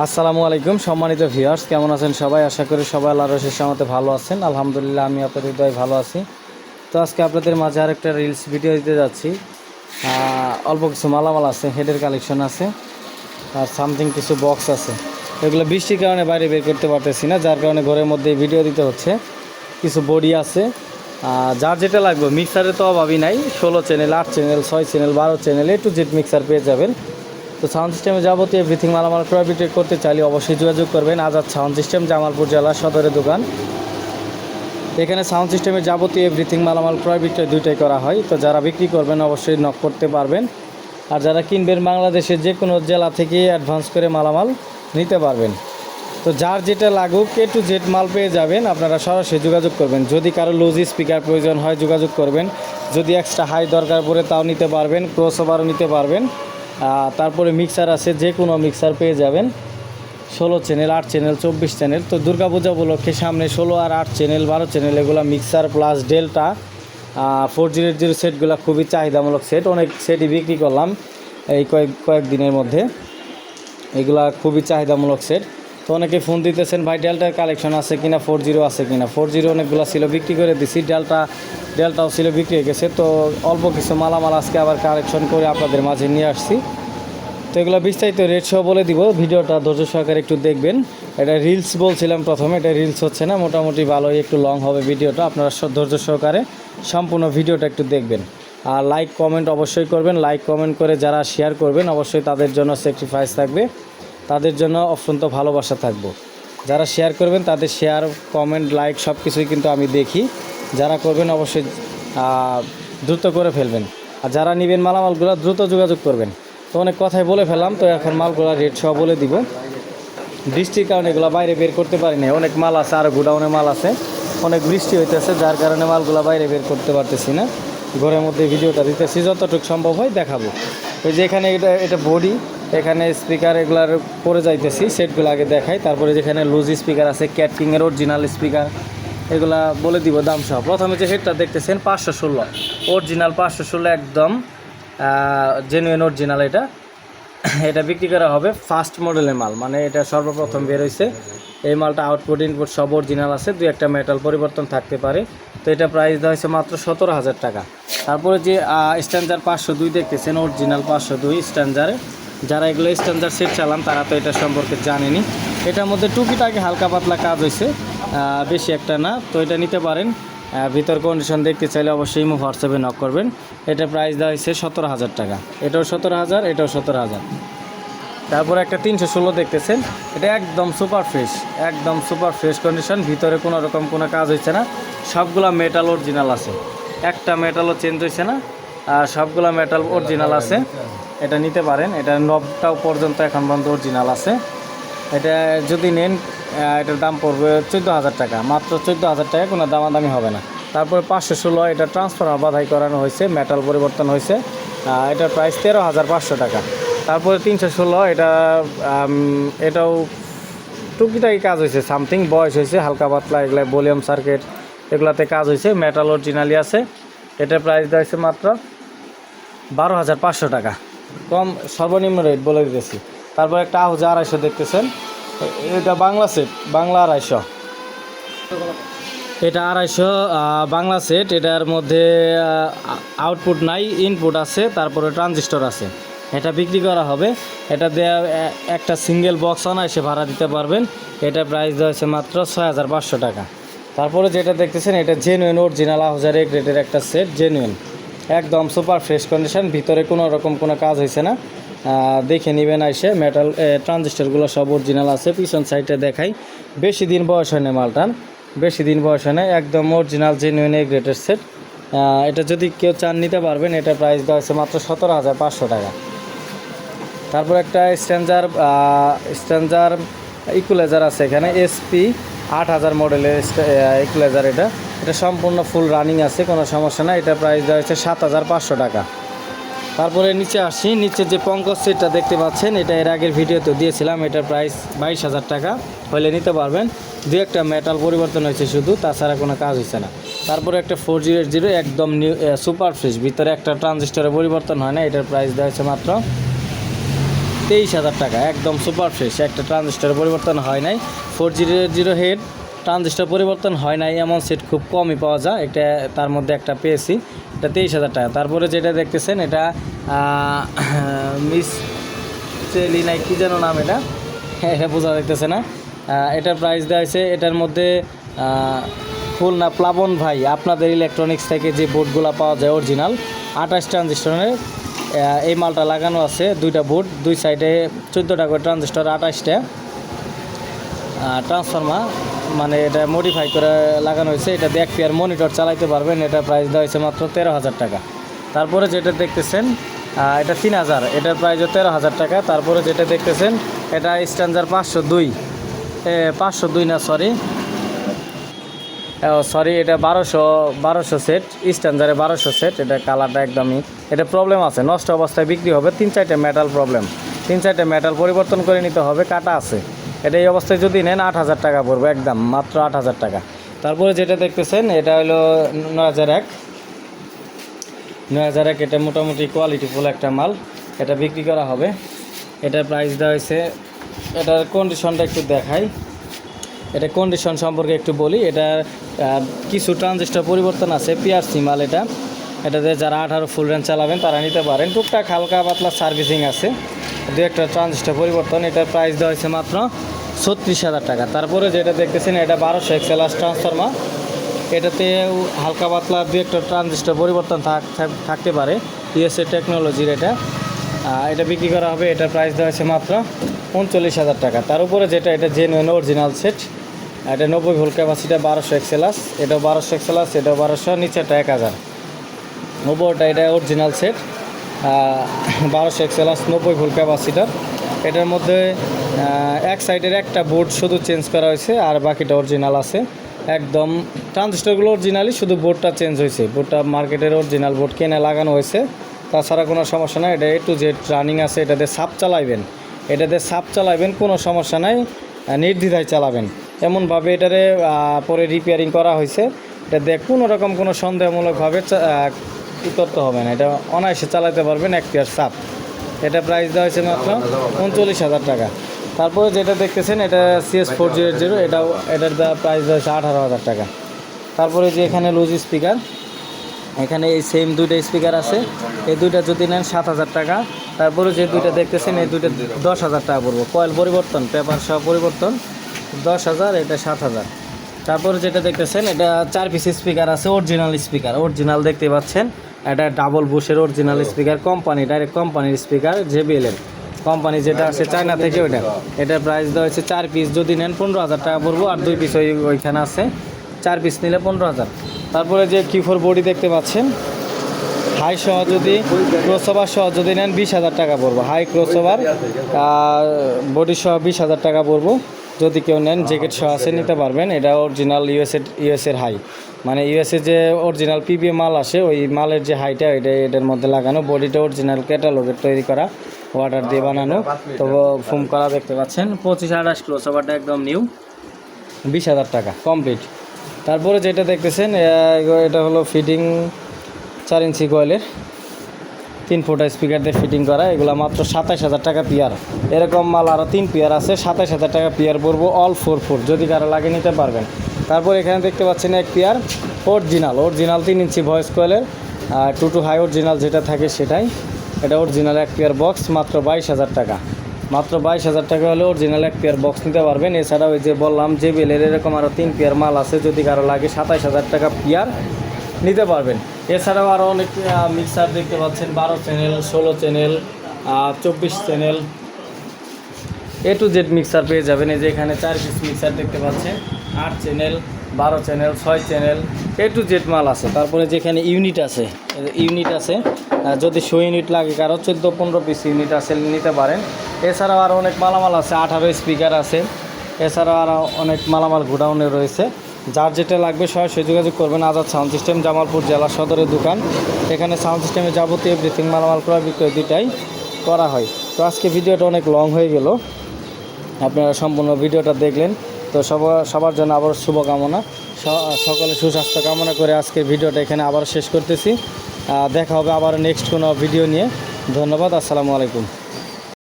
আসসালামু আলাইকুম সম্মানিত ভিউয়ার্স, কেমন আছেন সবাই? আশা করি সবাই আল্লাহ রসের সামতে ভালো আছেন। আলহামদুলিল্লাহ আমি আপনাদের হৃদয় ভালো আছি। তো আজকে আপনাদের মাঝে আরেকটা রিলস ভিডিও দিতে যাচ্ছি। অল্প কিছু মালামাল আছে হেডের কালেকশন আছে, আর সামথিং কিছু বক্স আছে। এগুলো বৃষ্টির কারণে বাইরে বের করতে পারতেছি না, যার কারণে ঘরের মধ্যে ভিডিও দিতে হচ্ছে। কিছু বডি আছে যার যেটা লাগবে মিক্সারে তো অভাবই নাই। ষোলো চ্যানেল আট চ্যানেল ছয় চ্যানেল বারো চ্যানেল একটু জেট মিক্সার পেয়ে যাবেন। তো সাউন্ড সিস্টেমে যাবতীয় এভরিথিং মালামাল ক্রয় বিক্রয় করতে চাইলে অবশ্যই যোগাযোগ করবেন আজাদ সাউন্ড সিস্টেম, জামালপুর জেলা সদরের দোকান। এখানে সাউন্ড সিস্টেমের যাবতীয় এভরিথিং মালামাল ক্রয় বিক্রয় দুইটাই করা হয়। তো যারা বিক্রি করবেন অবশ্যই নক করতে পারবেন। আর যারা কিনবেন বাংলাদেশের যে কোনো জেলা থেকে অ্যাডভান্স করে মালামাল নিতে পারবেন। তো যার যেটা লাগুক এ টু জেড মাল পেয়ে যাবেন। আপনারা সরাসরি যোগাযোগ করবেন। যদি কারও লুজ স্পিকার প্রয়োজন হয়, যোগাযোগ করবেন। যদি এক্সট্রা হাই দরকার পড়ে, তাও নিতে পারবেন। ক্রস ওভারও নিতে পারবেন। তারপরে মিক্সার আছে যে কোনো মিক্সার পেয়ে যাবেন। ষোলো চ্যানেল আট চ্যানেল চব্বিশ চ্যানেল তো দুর্গাপূজা উপলক্ষে সামনে ষোলো আর আট চ্যানেল বারো চ্যানেল এগুলো mixer plus delta four zero zero সেটগুলো খুবই চাহিদামূলক সেট অনেক সেটই বিক্রি করলাম এই কয়েক কয়েকদিনের মধ্যে। এগুলা খুবই চাহিদামূলক সেট তো অনেকে ফোন দিতেছেন, ভাই ডেল্টার কালেকশন আছে কিনা? ফোর জিরো আছে কিনা? ফোর জিরো অনেকগুলো ছিল বিক্রি করে দিছি। ডেল্টা ডেল্টাও ছিল বিক্রি হয়ে গেছে। তো অল্প কিছু মালামাল আজকে আবার কালেকশন করে আপনাদের মাঝে নিয়ে আসছি। তো এগুলো বিস্তারিত রেট সহ বলে দিব। ভিডিওটা ধৈর্য সহকারে একটু দেখবেন। এটা রিলস বলছিলাম প্রথমে, এটা রিলস হচ্ছে না, মোটামুটি ভালোই একটু লং হবে ভিডিওটা। আপনারা ধৈর্য সহকারে সম্পূর্ণ ভিডিওটা একটু দেখবেন। আর লাইক কমেন্ট অবশ্যই করবেন। লাইক কমেন্ট করে যারা শেয়ার করবেন, অবশ্যই তাদের জন্য স্যাক্রিফাইস থাকবে। তাদের জন্য অত্যন্ত ভালোবাসা থাকব। যারা শেয়ার করবেন, তাদের শেয়ার কমেন্ট লাইক সব কিছুই কিন্তু আমি দেখি। যারা করবেন, অবশ্যই দ্রুত করে ফেলবেন। আর যারা নেবেন মালামালগুলো, দ্রুত যোগাযোগ করবেন। তো অনেক কথাই বলে ফেলাম তো এখন মালগুলা রেট সহ বলে দিব। বৃষ্টির কারণে এগুলো বাইরে বের করতে পারি না অনেক মাল আছে, আর গোডাউনে মাল আছে। অনেক বৃষ্টি হইতেছে, যার কারণে মালগুলো বাইরে বের করতে পারতেছি না। ঘরের মধ্যে ভিডিওটা দিতেছি, যতটুকু সম্ভব হয় দেখাবো। ওই যে এখানে এটা এটা বডি এখানে স্পিকার এগুলার পরে যাইতেছি, সেটগুলো আগে দেখাই। তারপরে যেখানে লুজ স্পিকার আছে ক্যাটকিংয়ের অরিজিনাল স্পিকার এগুলা বলে দিব দাম সহ। প্রথমে যে হেডটা দেখতেছেন, পাঁচশো ষোলো। অরিজিনাল পাঁচশো ষোলো একদম। জেনুইন অরিজিনাল এটা। এটা বিক্রি করা হবে ফার্স্ট মডেলের মাল মানে এটা সর্বপ্রথম বের হয়েছে এই মালটা আউটপুট ইনপুট সব অরিজিনাল আছে, দুই একটা মেটাল পরিবর্তন থাকতে পারে। তো এটা প্রাইস দেওয়া হয়েছে মাত্র সতেরো হাজার টাকা। তারপরে যে স্ট্যান্ডার পাঁচশো দুই দেখতেছেন অরিজিনাল পাঁচশো দুই স্ট্যান্ডারে যারা এগুলো স্ট্যান্ডার সেট চালান, তারা তো এটা সম্পর্কে জানেনি। এটার মধ্যে টুকিটাকি হালকা পাতলা কাজ হয়েছে বেশি একটা না। তো এটা নিতে পারেন ভিতর কন্ডিশন দেখতে চাইলে অবশ্যই ইমো হোয়াটসঅ্যাপে নক করবেন। এটা প্রাইস দেওয়া হয়েছে সতেরো হাজার টাকা। এটাও সতেরো হাজার, এটাও সতেরো হাজার। তারপরে একটা তিনশো ষোলো দেখতেছেন। এটা একদম সুপার ফ্রেশ একদম সুপার ফ্রেশ কন্ডিশন ভিতরে কোনো রকম কোনো কাজ হচ্ছে না। সবগুলা মেটাল অরিজিনাল আছে। একটা মেটালও চেঞ্জ হয়েছে না। আর সবগুলা মেটাল অরিজিনাল আছে। এটা নিতে পারেন। এটা নবটাও পর্যন্ত এখন পর্যন্ত অরিজিনাল আছে। এটা যদি নেন এটার দাম পড়বে চোদ্দ হাজার টাকা। মাত্র চোদ্দ হাজার টাকা, কোনো দামাদামি হবে না। তারপরে পাঁচশো ষোলো, এটা ট্রান্সফার বাধাই করানো হয়েছে মেটাল পরিবর্তন হয়েছে। এটার প্রাইস তেরো হাজার পাঁচশো টাকা। তারপরে তিনশো ষোলো, এটা এটাও টুকিটাকি কাজ হয়েছে সামথিং বয়স হয়েছে, হালকা পাতলা, এগুলা ভলিউম সার্কিট এগুলাতে কাজ হয়েছে মেটাল অরিজিনালি আছে। এটার প্রাইস দেওয়া হয়েছে মাত্র বারো হাজার পাঁচশো টাকা। কম সর্বনিম্ন রেট বলে দিতেছি। তারপর একটা আহুজা আড়াইশো দেখতেছেন। এটা বাংলা সেট বাংলা আড়াইশো। এটা আড়াইশো বাংলা সেট এটার মধ্যে আউটপুট নাই ইনপুট আছে, তারপরে ট্রানজিস্টর আছে। এটা বিক্রি করা হবে। এটা দেয়া একটা সিঙ্গেল বক্স এসে ভাড়া দিতে পারবেন। এটা প্রাইস দেওয়া হচ্ছে মাত্র ছয় হাজার পাঁচশো টাকা। তারপরে যেটা দেখতেছেন, এটা জেনুইন অরিজিনাল হাউজার এক রেটের একটা সেট জেনুইন একদম সুপার ফ্রেশ কন্ডিশন ভিতরে কোনো রকম কোনো কাজ হয়েছে না। দেখে নেবেন আইসে মেটাল ট্রানজিস্টারগুলো সব অরিজিনাল আছে, পিছন সাইডে দেখাই। বেশি দিন বয়স হয় না মালটার, বেশি দিন বয়স হয় না, একদম অরিজিনাল জেনুইন গ্রেটের সেট এটা যদি কেউ চান নিতে পারবেন, এটা প্রাইস দেওয়া হচ্ছে মাত্র সতেরো হাজার পাঁচশো টাকা। তারপর একটা স্ট্যান্ডার স্ট্যান্ডার ইকুলাইজার আছে এখানে এসপি আট হাজার মডেলের ইকুলাইজার এটা। এটা সম্পূর্ণ ফুল রানিং আছে, কোনো সমস্যা না এটা প্রাইস দেওয়া হচ্ছে সাত হাজার পাঁচশো টাকা। তারপরে নিচে আসি, নিচে যে পঙ্কজ সেটটা দেখতে পাচ্ছেন, এটা এর আগের ভিডিওতে দিয়েছিলাম, এটার প্রাইস বাইশ হাজার টাকা, হলে নিতে পারবেন। দু একটা মেটাল পরিবর্তন হয়েছে শুধু, তাছাড়া কোনো কাজ হয়েছে না। তারপরে একটা ফোর জিরো জিরো একদম নিউ সুপার ফ্রেশ ভিতরে একটা ট্রানজিস্টারের পরিবর্তন হয় না, এটার প্রাইস দেওয়া হয়েছে মাত্র তেইশ হাজার টাকা, একদম সুপার ফ্রেশ একটা ট্রানজিস্টার পরিবর্তন হয় নাই। Four zero zero head transistor পরিবর্তন হয় নাই এমন সেট খুব কমই পাওয়া যায়। এটা তার মধ্যে একটা পেয়েছি এটা তেইশ হাজার টাকা। তারপরে যেটা দেখতেছেন এটা মিস চেলি নাই কী যেন নাম এটা? হ্যাঁ এটা বোঝা যাইতেছে না। এটার প্রাইস দেওয়া হয়েছে এটার মধ্যে আহ, খুলনা প্লাবন ভাই আপনাদের ইলেকট্রনিক্স থেকে যে বোর্ডগুলো পাওয়া যায় অরিজিনাল আঠাশ ট্রানজিস্টরের এই মালটা লাগানো আছে দুইটা বোর্ড দুই সাইডে চোদ্দোটা করে ট্রানজিস্টর আঠাশটা। ট্রান্সফর্মার মানে এটা মডিফাই করে লাগানো হয়েছে, এটা এক পেয়ার মনিটর চালাইতে পারবেন, এটা প্রাইস দেওয়া হয়েছে মাত্র তেরো হাজার টাকা। তারপরে যেটা দেখতেছেন এটা তিন হাজার এটার প্রাইসও তেরো হাজার টাকা। তারপরে যেটা দেখতেছেন, এটা স্ট্যান্ডার পাঁচশো দুই। পাঁচশো দুই না সরি সরি এটা বারোশো বারোশো সেট স্ট্যান্ডারে বারোশো সেট এটা কালারটা একদমই, এটা প্রবলেম আছে, নষ্ট অবস্থায় বিক্রি হবে, তিন চারটে মেটাল প্রবলেম তিন চারটে মেটাল পরিবর্তন করে নিতে হবে, কাটা আছে। এটা এই অবস্থায় যদি নেন আট হাজার টাকা পড়বে, একদম, মাত্র আট হাজার টাকা। তারপরে যেটা দেখতেছেন, এটা হলো নয় হাজার এক। নয় হাজার এক, এটা মোটামুটি কোয়ালিটিফুল একটা মাল। এটা বিক্রি করা হবে। এটার প্রাইস দেওয়া হয়েছে, এটার কন্ডিশনটা একটু দেখাই। এটা কন্ডিশন সম্পর্কে একটু বলি। এটা কিছু ট্রানজিস্টার পরিবর্তন আছে পিআরসি মাল এটা। এটাতে যারা আঠারো ফুল রেঞ্জ চালাবেন, তারা নিতে পারেন। টুকটাক হালকা পাতলা সার্ভিসিং আছে। দু একটা ট্রানজিস্টার পরিবর্তন, এটার প্রাইস দেওয়া হয়েছে মাত্র ছত্রিশ হাজার টাকা। তারপরে যেটা দেখতেছেন, এটা বারোশো এক্সেলাস ট্রান্সফরমার এটাতে হালকা পাতলা দু একটা ট্রানজিস্টার পরিবর্তন থাক- থাক- থাকতে পারে ইউএসএ টেকনোলজির এটা। এটা বিক্রি করা হবে, এটার প্রাইস দেওয়া হয়েছে মাত্র উনচল্লিশ হাজার টাকা। তার উপরে যেটা, এটা জেনুইন অরিজিনাল সেট এটা নব্বই ভোল্ট ক্যাপাসিটি বারোশো এক্সেলাস এটাও বারোশো এক্সেলাস এটাও বারোশো নিচেটা এক হাজার। নব্বইটা এটা অরিজিনাল সেট বারোশো এক্সেলাস নব্বই ভোল্ট ক্যাপাসিটার এটার মধ্যে এক সাইডের একটা বোর্ড শুধু চেঞ্জ করা হয়েছে আর বাকিটা অরিজিনাল আছে। একদম ট্রানজিস্টারগুলো অরিজিনালি শুধু বোর্ডটা চেঞ্জ হয়েছে। বোর্ডটা মার্কেটের অরিজিনাল বোর্ড কিনে লাগানো হয়েছে। তাছাড়া কোনো সমস্যা নাই, এটা এ টু জেড রানিং আছে এটাতে সাপ চালাইবেন। এটাতে সাপ চালাইবেন, কোনো সমস্যা নাই নির্দ্বিধায় চালাবেন। এমনভাবে এটারে পরে রিপেয়ারিং করা হয়েছে। এটা দেখ কোনো রকম কোনো সন্দেহমূলকভাবে করতে হবে না। এটা অনায়াসে চালাতে পারবেন এক পেয়ার সাপ। এটা প্রাইস দেওয়া হয়েছে মাত্র উনচল্লিশ হাজার টাকা। তারপরে যেটা দেখতেছেন, এটা সিএস ফোর জিরো জিরো এটাও, এটার দেওয়া প্রাইস দেওয়া হয়েছে আঠারো হাজার টাকা। তারপরে যে এখানে লুজ স্পিকার এখানে এই সেম দুইটা স্পিকার আছে। এই দুইটা যদি নেন সাত হাজার টাকা। তারপরে যে দুইটা দেখতেছেন, এই দুইটা দশ হাজার টাকা পড়ব। কয়েল পরিবর্তন পেপার সহ পরিবর্তন, দশ হাজার, এটা সাত হাজার। তারপরে যেটা দেখতেছেন, এটা চার পিস স্পিকার আছে অরিজিনাল স্পিকার অরিজিনাল দেখতে পাচ্ছেন। এটা ডাবল বুশের অরিজিনাল স্পিকার কোম্পানি ডাইরেক্ট কোম্পানির স্পিকার জেবিএল এর কোম্পানি যেটা আছে চায়না থেকে ওইটা। এটার প্রাইস দেওয়া হয়েছে চার পিস যদি নেন পনেরো হাজার টাকা পড়ব আর দুই পিস ওই ওইখানে আছে। চার পিস নিলে পনেরো হাজার। তারপরে যে কিফোর বডি দেখতে পাচ্ছেন হাই সহ যদি ক্রসওভার সহ যদি নেন বিশ হাজার টাকা পড়ব। হাই ক্রসওভার বডি সহ বিশ হাজার টাকা পড়ব। যদি কেউ নেন জ্যাকেট সহ আছে নিতে পারবেন। এটা অরিজিনাল ইউএসএ ইউএসএর হাই মানে ইউএসএ যে অরিজিনাল পিবিএ মাল আসে ওই মালের যে হাইটা এটা এটার মধ্যে লাগানো বডিটা অরিজিনাল ক্যাটালগের তৈরি করা ওয়াটার দিয়ে বানানো। তো ফোম করা দেখতে পাচ্ছেন পঁচিশ আঠাশ ক্রসওভারটা একদম নিউ বিশ হাজার টাকা কমপ্লিট তারপরে যেটা দেখতেছেন এটা হলো ফিটিং চার ইঞ্চি কয়েলের তিন ফুটা স্পিকার দিয়ে ফিটিং করা এগুলো মাত্র সাতাশ হাজার টাকা পিয়ার এরকম মাল আরও তিন পিয়ার আছে সাতাশ হাজার টাকা পিয়ার পড়ব অল ফোর ফুট যদি কারও লাগে নিতে পারবেন। তারপর এখানে দেখতে পাচ্ছেন এক পেয়ার অরিজিনাল অরিজিনাল তিন ইঞ্চি ভয়েস কয়েলের টু টু হাই অরিজিনাল যেটা থাকে সেটাই। এটা অরিজিনাল এক পেয়ার বক্স, মাত্র বাইশ হাজার টাকা। মাত্র বাইশ হাজার টাকা হলে অরিজিনাল এক পেয়ার বক্স নিতে পারবেন। এছাড়াও ওই যে বললাম যে বেলের এরকম আরও তিন পেয়ার মাল আছে, যদি কারও লাগে সাতাইশ হাজার টাকা পেয়ার নিতে পারবেন। এছাড়াও আরও অনেক মিক্সার দেখতে পাচ্ছেন, বারো চ্যানেল ষোলো চ্যানেল চব্বিশ channel A to Z mixer পেয়ে যাবেন। এই যে এখানে চার পিস মিক্সার দেখতে পাচ্ছেন। আট চ্যানেল বারো চ্যানেল ছয় চ্যানেল এ টু জেড মাল আছে। তারপরে যেখানে ইউনিট আছে ইউনিট আছে যদি শো ইউনিট লাগে কারও, চোদ্দ পনেরো পিস ইউনিট আছে, নিতে পারেন। এছাড়াও আরও অনেক মালামাল আছে, আঠারো স্পিকার আছে। এছাড়াও আরও অনেক মালামাল গোডাউনে রয়েছে। যার যেটা লাগবে সরাসরি যোগাযোগ করবেন, আজাদ সাউন্ড সিস্টেম, জামালপুর জেলা সদরের দোকান। এখানে সাউন্ড সিস্টেমে যাবতীয় এভরিথিং মালামাল ক্রয় বিক্রয় দুটাই করা হয়। তো আজকে ভিডিওটা অনেক লং হয়ে গেল। আপনারা সম্পূর্ণ ভিডিওটা দেখলেন। তো সবার সবার জন্য আবার শুভকামনা। সকলে সুস্বাস্থ্য কামনা করে আজকের ভিডিওটা এখানে আবার শেষ করতেছি। দেখা হবে আবার নেক্সট কোনো ভিডিও নিয়ে। ধন্যবাদ, আসসালামু আলাইকুম।